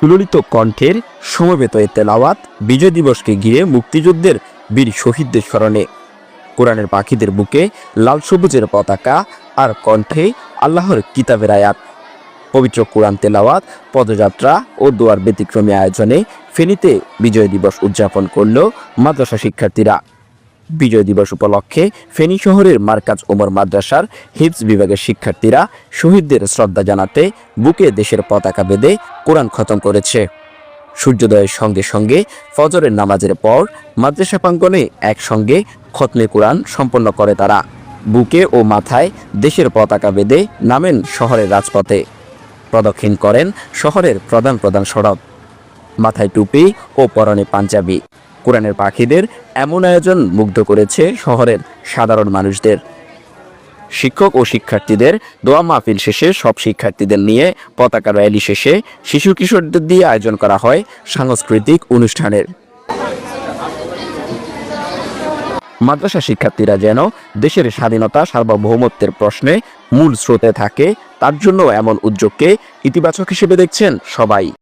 সুললিত কণ্ঠের সমবেত এ তেলাওয়াত বিজয় দিবসকে ঘিরে মুক্তিযুদ্ধের বীর শহীদদের স্মরণে। কোরআনের পাখিদের বুকে লাল সবুজের পতাকা আর কণ্ঠে আল্লাহর কিতাবের আয়াত। পবিত্র কোরআন তেলাওয়াত, পদযাত্রা ও দোয়ার ব্যতিক্রমী আয়োজনে ফেনীতে বিজয় দিবস উদযাপন করল মাদ্রাসা শিক্ষার্থীরা। বিজয় দিবস উপলক্ষে ফেনী শহরের মার্কাজ ওমর মাদ্রাসার হিপস বিভাগের শিক্ষার্থীরা শহীদদের শ্রদ্ধা জানাতে বুকে দেশের পতাকা বেঁধে কোরআন খতম করেছে। সূর্যোদয়ের সঙ্গে সঙ্গে ফজরের নামাজের পর মাদ্রাসা প্রাঙ্গনে একসঙ্গে খতমে কোরআন সম্পন্ন করে তারা। বুকে ও মাথায় দেশের পতাকা বেঁধে নামেন শহরের রাজপথে। প্রদক্ষিণ করেন শহরের প্রধান প্রধান সড়ক। মাথায় টুপি ও পরনে পাঞ্জাবি। কোরআনের পাখিদের এমন আয়োজন মুগ্ধ করেছে শহরের সাধারণ মানুষদের। শিক্ষক ও শিক্ষার্থীদের দোয়া মাহফিল শেষে সব শিক্ষার্থীদের নিয়ে পতাকা র্যালি শেষে শিশু কিশোরদের দিয়ে আয়োজন করা হয় সাংস্কৃতিক অনুষ্ঠানের। মাদ্রাসা শিক্ষার্থীরা যেন দেশের স্বাধীনতা, সার্বভৌমত্বের প্রশ্নে মূল স্রোতে থাকে, তার জন্য এমন উদ্যোগকে ইতিবাচক হিসেবে দেখছেন সবাই।